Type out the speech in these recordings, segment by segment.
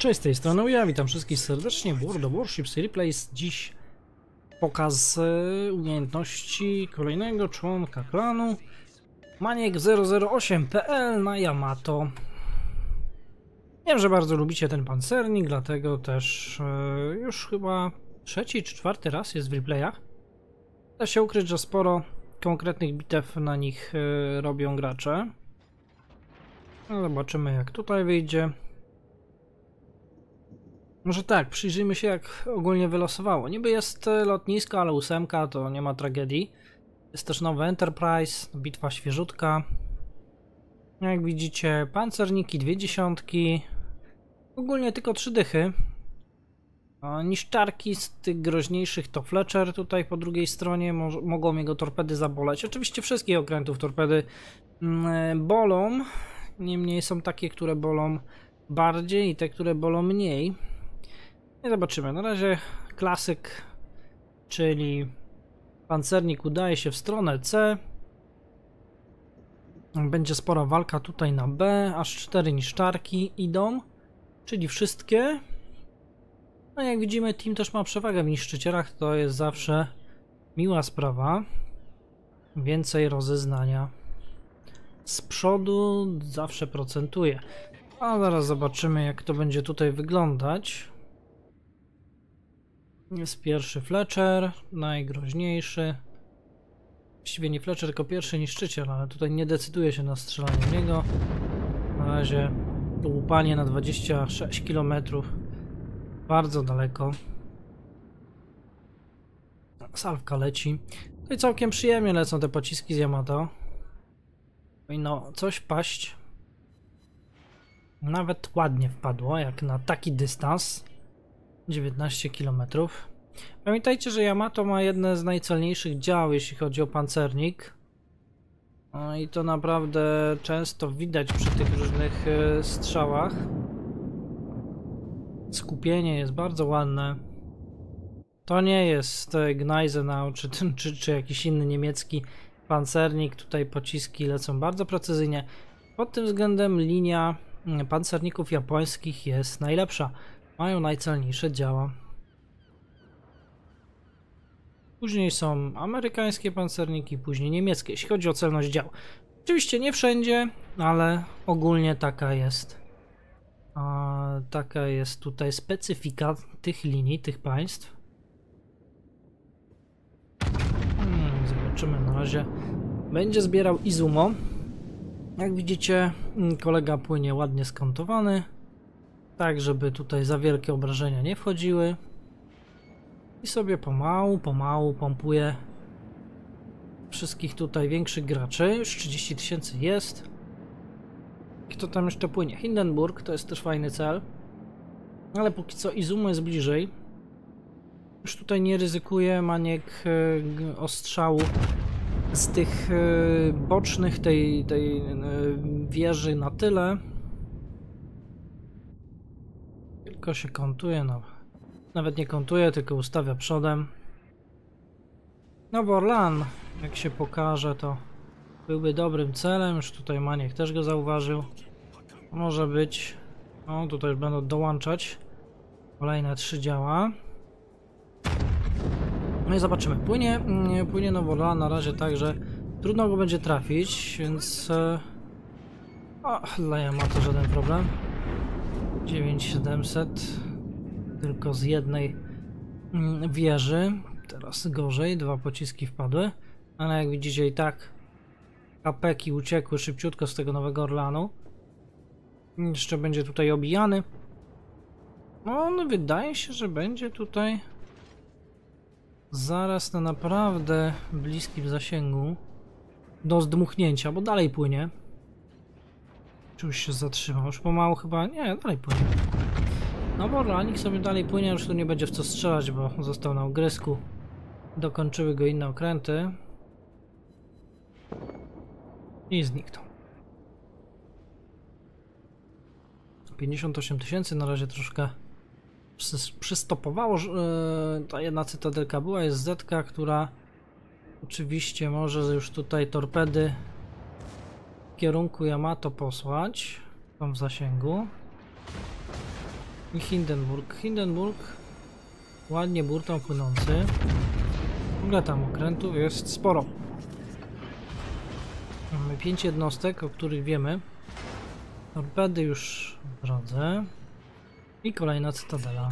Cześć, z tej strony ja witam wszystkich serdecznie World of Warships Replays. Dziś pokaz e, umiejętności kolejnego członka klanu Maniek008.pl na Yamato. Wiem, że bardzo lubicie ten pancernik, dlatego też e, już chyba trzeci czy czwarty raz jest w replayach. Da się ukryć, że sporo konkretnych bitew na nich e, robią gracze. No, zobaczymy jak tutaj wyjdzie. Może tak, przyjrzyjmy się jak ogólnie wylosowało. Niby jest e, lotnisko, ale ósemka to nie ma tragedii. Jest też nowy Enterprise, bitwa świeżutka. Jak widzicie, pancerniki, dwie dziesiątki. Ogólnie tylko trzy dychy. Niszczarki z tych groźniejszych to Fletcher tutaj po drugiej stronie mo mogą jego torpedy zaboleć. Oczywiście wszystkich okrętów torpedy mm, bolą, niemniej są takie, które bolą bardziej i te, które bolą mniej. Nie zobaczymy. Na razie klasyk, czyli pancernik udaje się w stronę C. Będzie spora walka tutaj na B, aż cztery niszczarki idą, czyli wszystkie. No jak widzimy, team też ma przewagę w niszczycielach, to jest zawsze miła sprawa. Więcej rozeznania. Z przodu zawsze procentuje. A zaraz zobaczymy, jak to będzie tutaj wyglądać. Jest pierwszy Fletcher, najgroźniejszy. Właściwie nie Fletcher, tylko pierwszy niszczyciel, ale tutaj nie decyduje się na strzelanie w niego. Na razie łupanie na 26 km. Bardzo daleko. Salwka leci. No i całkiem przyjemnie lecą te pociski z Yamato. Powinno coś paść. Nawet ładnie wpadło, jak na taki dystans. 19 km. Pamiętajcie, że Yamato ma jedne z najcelniejszych dział, jeśli chodzi o pancernik. No i to naprawdę często widać przy tych różnych e, strzałach. Skupienie jest bardzo ładne. To nie jest Gneisenau czy, czy, czy jakiś inny niemiecki pancernik. Tutaj pociski lecą bardzo precyzyjnie. Pod tym względem linia mm, pancerników japońskich jest najlepsza. Mają najcelniejsze działa. Później są amerykańskie pancerniki, później niemieckie, jeśli chodzi o celność dział. Oczywiście nie wszędzie, ale ogólnie taka jest. A, taka jest tutaj specyfika tych linii, tych państw. Hmm, zobaczymy na razie. Będzie zbierał Izumo. Jak widzicie, kolega płynie ładnie skontowany tak żeby tutaj za wielkie obrażenia nie wchodziły. I sobie pomału, pomału pompuje wszystkich tutaj większych graczy, już 30 tysięcy jest. Kto tam jeszcze płynie? Hindenburg to jest też fajny cel. Ale póki co Izumo jest bliżej. Już tutaj nie ryzykuje maniek e, ostrzału z tych e, bocznych tej, tej e, wieży na tyle tylko się kątuje, no. Nawet nie kątuje, tylko ustawia przodem. No bo Orlan, jak się pokaże, to byłby dobrym celem. Już tutaj Maniek też go zauważył. Może być. No, tutaj będą dołączać. Kolejne trzy działa. No i zobaczymy. Płynie, mm, płynie Nowola na razie tak, że trudno go będzie trafić, więc... E, o, Leja ma to żaden problem. 9700 tylko z jednej mm, wieży. Teraz gorzej, dwa pociski wpadły. Ale jak widzicie i tak kapeki uciekły szybciutko z tego Nowego Orlanu. Jeszcze będzie tutaj obijany. No, no wydaje się, że będzie tutaj zaraz na naprawdę bliskim zasięgu do zdmuchnięcia, bo dalej płynie. Czy już się zatrzymał? Już pomału chyba... Nie, dalej płynie. No bo Orlanik sobie dalej płynie, już tu nie będzie w co strzelać, bo został na ogrysku. Dokończyły go inne okręty. I zniknął. 58 tysięcy, na razie troszkę przystopowało. E, ta jedna cytadelka była, jest Zetka, która oczywiście może już tutaj torpedy kierunku Yamato posłać. Tam w zasięgu. I Hindenburg. Hindenburg ładnie burtą płynący. W ogóle tam okrętów jest sporo. Mamy pięć jednostek, o których wiemy. Torpedy już w drodze. I kolejna cytadela.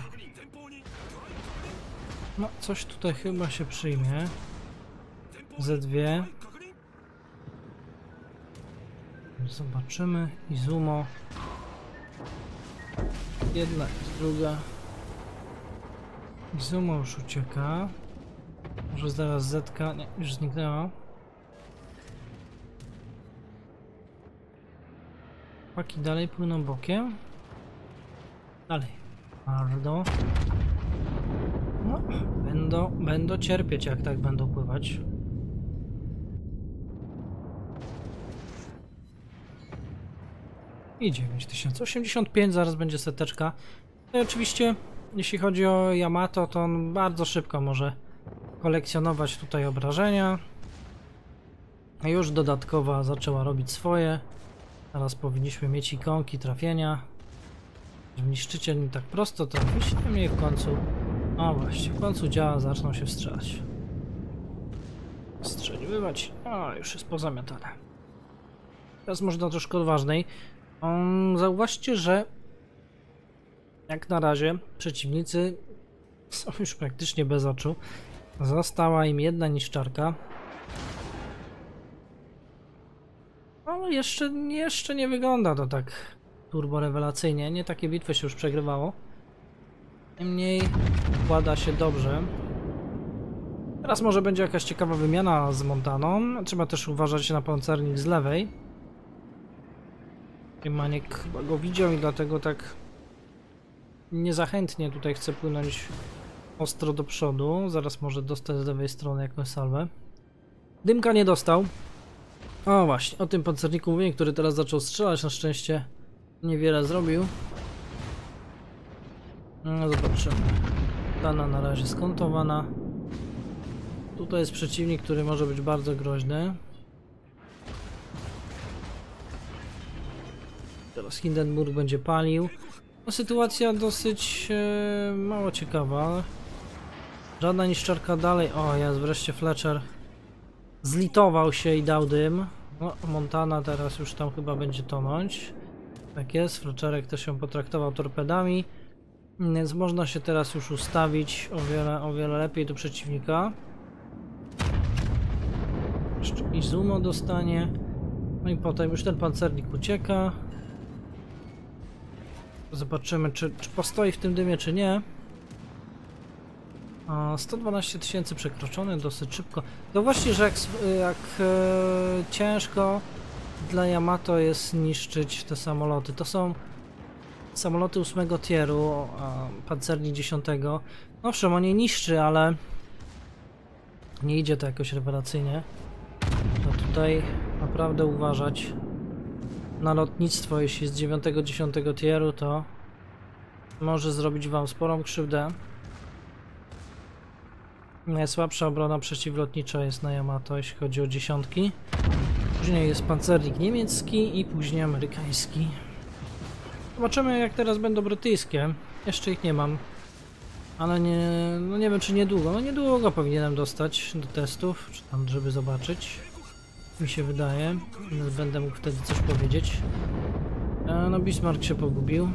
No, coś tutaj chyba się przyjmie. Z2. Zobaczymy. Izumo. Jedna i druga. Izumo już ucieka. Może zaraz Zetka. Nie, już zniknęła. Paki dalej płyną bokiem. Dalej. Bardzo. No, będą, będą cierpieć, jak tak będą pływać. I 9085, zaraz będzie seteczka. No i oczywiście, jeśli chodzi o Yamato, to on bardzo szybko może kolekcjonować tutaj obrażenia. A już dodatkowa zaczęła robić swoje. Teraz powinniśmy mieć ikonki trafienia. Niszczycie nie tak prosto trafić, niemniej w końcu... O właśnie, w końcu działa, zaczną się wstrzelać. Strzeliwać. O, już jest pozamiatane. Teraz można troszkę odważnej. Um, zauważcie, że jak na razie przeciwnicy są już praktycznie bez oczu. Została im jedna niszczarka. Ale jeszcze, jeszcze nie wygląda to tak turbo rewelacyjnie. Nie takie bitwy się już przegrywało. Niemniej układa się dobrze. Teraz może będzie jakaś ciekawa wymiana z Montaną. Trzeba też uważać na pancernik z lewej. Maniek chyba go widział i dlatego tak niezachętnie tutaj chce płynąć ostro do przodu. Zaraz może dostać z lewej strony jakąś salwę. Dymka nie dostał. O właśnie, o tym pancerniku mówię, który teraz zaczął strzelać. Na szczęście niewiele zrobił. No zobaczymy. Dana na razie skontowana. Tutaj jest przeciwnik, który może być bardzo groźny. Teraz Hindenburg będzie palił. No, sytuacja dosyć e, mało ciekawa. Żadna niszczarka dalej. O, jest wreszcie Fletcher. Zlitował się i dał dym. No, Montana teraz już tam chyba będzie tonąć. Tak jest, Fletcherek też się potraktował torpedami. Więc można się teraz już ustawić o wiele, o wiele lepiej do przeciwnika. Jeszcze Izumo dostanie. No i potem już ten pancernik ucieka. Zobaczymy, czy, czy postoi w tym dymie, czy nie. 112 tysięcy przekroczony dosyć szybko. To właśnie, że jak, jak e, ciężko dla Yamato jest niszczyć te samoloty. To są samoloty 8 tieru, a pancerni 10. Owszem, on je niszczy, ale nie idzie to jakoś rewelacyjnie. To tutaj naprawdę uważać na lotnictwo, jeśli jest 9-10 tieru, to może zrobić wam sporą krzywdę. Najsłabsza obrona przeciwlotnicza jest na Yamato, jeśli chodzi o dziesiątki. Później jest pancernik niemiecki i później amerykański. Zobaczymy jak teraz będą brytyjskie. Jeszcze ich nie mam. Ale nie, no nie wiem czy niedługo. No niedługo powinienem dostać do testów, czy tam żeby zobaczyć. Mi się wydaje. Będę mógł wtedy coś powiedzieć. E, no Bismarck się pogubił.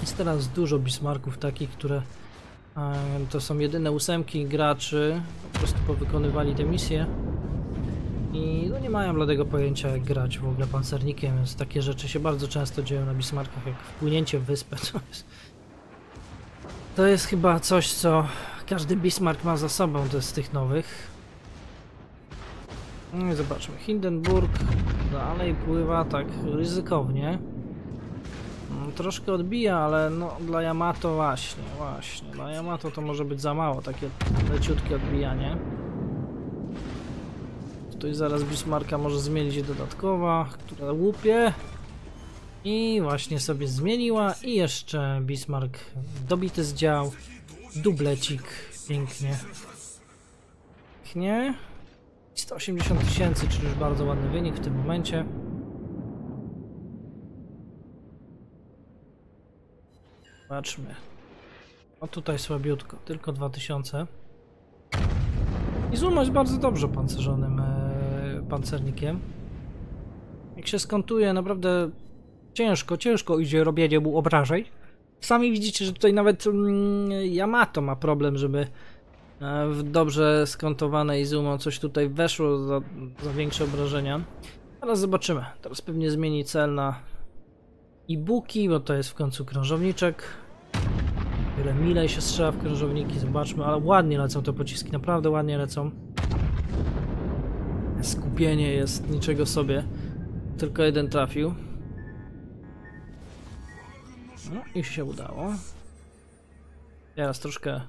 Jest teraz dużo Bismarcków takich, które e, to są jedyne ósemki graczy. Po prostu powykonywali te misje. I no nie mają bladego pojęcia jak grać w ogóle pancernikiem, więc takie rzeczy się bardzo często dzieją na Bismarckach, jak wpłynięcie w wyspę. To jest, to jest chyba coś, co każdy Bismarck ma za sobą, to jest z tych nowych. No zobaczmy, Hindenburg dalej pływa tak ryzykownie. No, troszkę odbija, ale no dla Yamato właśnie, właśnie. Dla Yamato to może być za mało, takie leciutkie odbijanie. Tutaj zaraz Bismarcka może zmienić dodatkowa, która łupie. I właśnie sobie zmieniła i jeszcze Bismarck dobity z dział. Dublecik, pięknie. Pięknie. 180 tysięcy, czyli już bardzo ładny wynik w tym momencie. Patrzmy. O tutaj słabiutko, tylko 2000. Izuma jest bardzo dobrze pancerzonym e, pancernikiem. Jak się skontuje, naprawdę ciężko, ciężko idzie robienie mu obrażeń. Sami widzicie, że tutaj nawet mm, Yamato ma problem, żeby w dobrze skontowane Izumo coś tutaj weszło za, za większe obrażenia. Teraz zobaczymy. Teraz pewnie zmieni cel na Ibuki, bo to jest w końcu krążowniczek. Wiele milej się strzela w krążowniki, zobaczmy, ale ładnie lecą te pociski, naprawdę ładnie lecą. Skupienie jest niczego sobie. Tylko jeden trafił. No i się udało. Teraz troszkę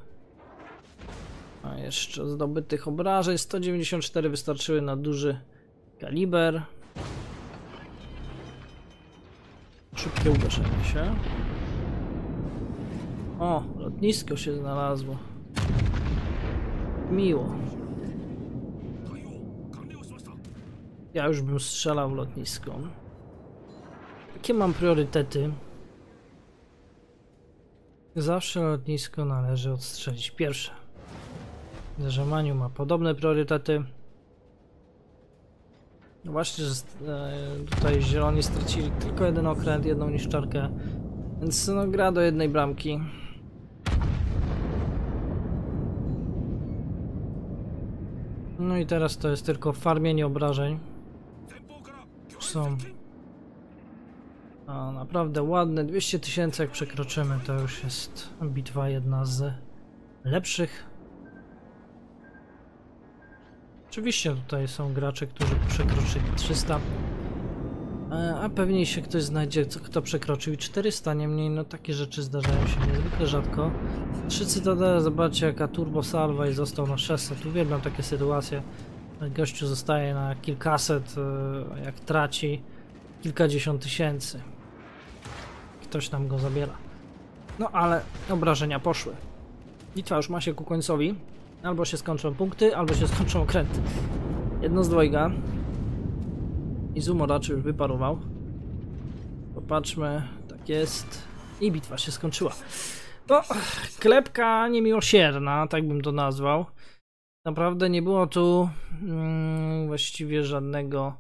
a jeszcze zdobytych obrażeń. 194 wystarczyły na duży kaliber. Szybkie ugaszenie się. O, lotnisko się znalazło. Miło. Ja już bym strzelał w lotnisko. Jakie mam priorytety? Zawsze lotnisko należy odstrzelić. Pierwsze. Zrzemaniu ma podobne priorytety. Właśnie, że e, tutaj zieloni stracili tylko jeden okręt, jedną niszczarkę. Więc no gra do jednej bramki. No i teraz to jest tylko farmienie obrażeń. Są a, naprawdę ładne. 200 tysięcy jak przekroczymy, to już jest bitwa jedna z lepszych. Oczywiście tutaj są gracze, którzy przekroczyli 300. E, a pewnie się ktoś znajdzie, kto przekroczył 400, niemniej no takie rzeczy zdarzają się niezwykle rzadko. Trzy cytadele, zobaczcie jaka turbo salva i został na 600. Uwielbiam takie sytuacje. Gościu zostaje na kilkaset, e, jak traci kilkadziesiąt tysięcy. Ktoś nam go zabiera. No ale obrażenia poszły. Bitwa już ma się ku końcowi. Albo się skończą punkty, albo się skończą okręty. Jedno z dwojga. Izumo raczej już wyparował. Popatrzmy, tak jest. I bitwa się skończyła. No, klepka niemiłosierna, tak bym to nazwał. Naprawdę nie było tu mm, właściwie żadnego,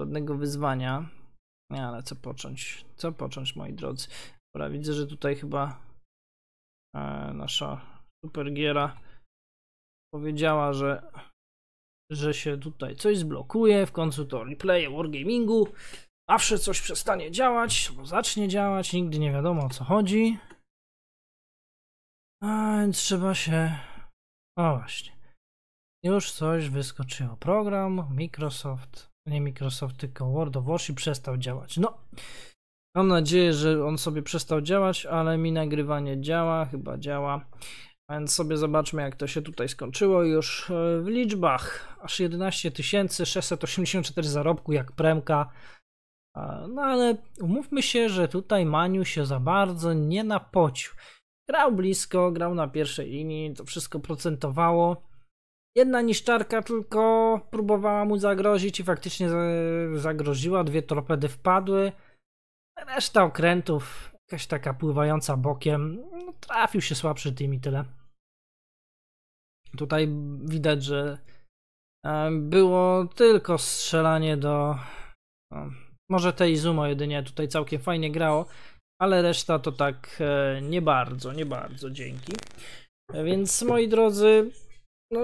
żadnego wyzwania. Ale co począć? Co począć, moi drodzy? Dobra, widzę, że tutaj chyba e, nasza supergiera powiedziała, że że się tutaj coś zblokuje, w końcu to replay wargamingu, zawsze coś przestanie działać, bo zacznie działać, nigdy nie wiadomo o co chodzi. A więc trzeba się... O właśnie. Już coś wyskoczyło. Program Microsoft, nie Microsoft, tylko World of Warship przestał działać. No, mam nadzieję, że on sobie przestał działać, ale mi nagrywanie działa, chyba działa. Więc sobie zobaczmy, jak to się tutaj skończyło już e, w liczbach. Aż 11 684 zarobku, jak premka. No ale umówmy się, że tutaj Maniu się za bardzo nie napocił. Grał blisko, grał na pierwszej linii, to wszystko procentowało. Jedna niszczarka tylko próbowała mu zagrozić i faktycznie zagroziła. Dwie torpedy wpadły. Reszta okrętów, jakaś taka pływająca bokiem, no, trafił się słabszy tym i tyle. Tutaj widać, że e, było tylko strzelanie do. No, może te Izumo jedynie tutaj całkiem fajnie grało, ale reszta to tak e, nie bardzo, nie bardzo dzięki. Więc moi drodzy, no,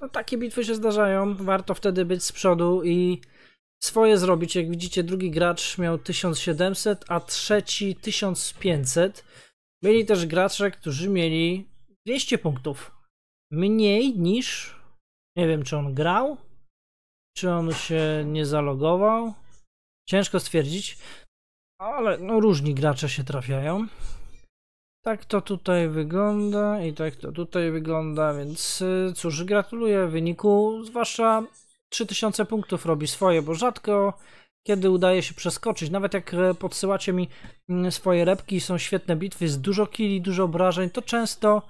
no, takie bitwy się zdarzają. Warto wtedy być z przodu i swoje zrobić. Jak widzicie, drugi gracz miał 1700, a trzeci 1500. Byli też gracze, którzy mieli 200 punktów mniej niż. Nie wiem, czy on grał, czy on się nie zalogował. Ciężko stwierdzić, ale no, różni gracze się trafiają. Tak to tutaj wygląda i tak to tutaj wygląda, więc y, cóż, gratuluję wyniku, zwłaszcza 3000 punktów robi swoje, bo rzadko kiedy udaje się przeskoczyć. Nawet jak e, podsyłacie mi mm, swoje repki, są świetne bitwy, jest dużo killi, dużo obrażeń, to często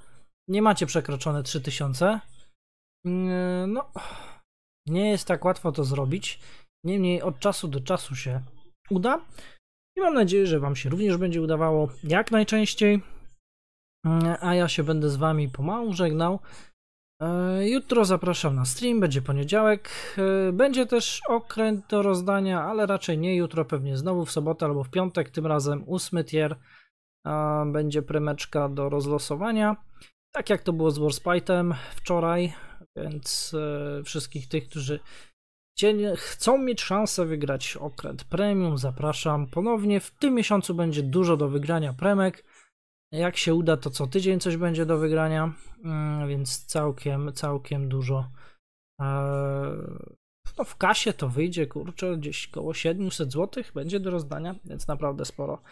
nie macie przekroczone 3000. Mm, no, nie jest tak łatwo to zrobić. Niemniej od czasu do czasu się uda. I mam nadzieję, że Wam się również będzie udawało jak najczęściej. Mm, A ja się będę z Wami pomału żegnał. E, Jutro zapraszam na stream, będzie poniedziałek. E, Będzie też okręt do rozdania, ale raczej nie jutro, pewnie znowu w sobotę albo w piątek, tym razem ósmy tier. Będzie premeczka do rozlosowania. Tak jak to było z Warspite'em wczoraj, więc e, wszystkich tych, którzy chcą mieć szansę wygrać okręt premium, zapraszam. Ponownie w tym miesiącu będzie dużo do wygrania premek. Jak się uda, to co tydzień coś będzie do wygrania, mm, więc całkiem, całkiem dużo. Eee, No w kasie to wyjdzie, kurczę, gdzieś koło 700 zł będzie do rozdania, więc naprawdę sporo.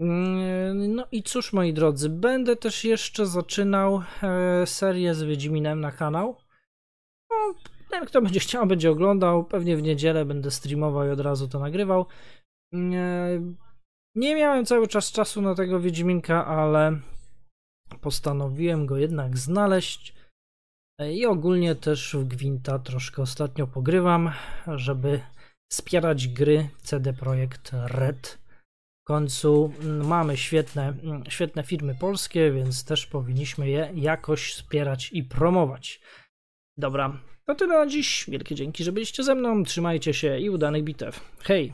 Mm, No i cóż, moi drodzy, będę też jeszcze zaczynał e, serię z Wiedźminem na kanał. No, ten, kto będzie chciał, będzie oglądał. Pewnie w niedzielę będę streamował i od razu to nagrywał. Mm, Nie miałem cały czas czasu na tego Wiedźminka, ale postanowiłem go jednak znaleźć. I ogólnie też w Gwinta troszkę ostatnio pogrywam, żeby wspierać gry CD Projekt Red. Końcu mm, mamy świetne, mm, świetne firmy polskie, więc też powinniśmy je jakoś wspierać i promować. Dobra, to tyle na dziś. Wielkie dzięki, że byliście ze mną. Trzymajcie się i udanych bitew. Hej!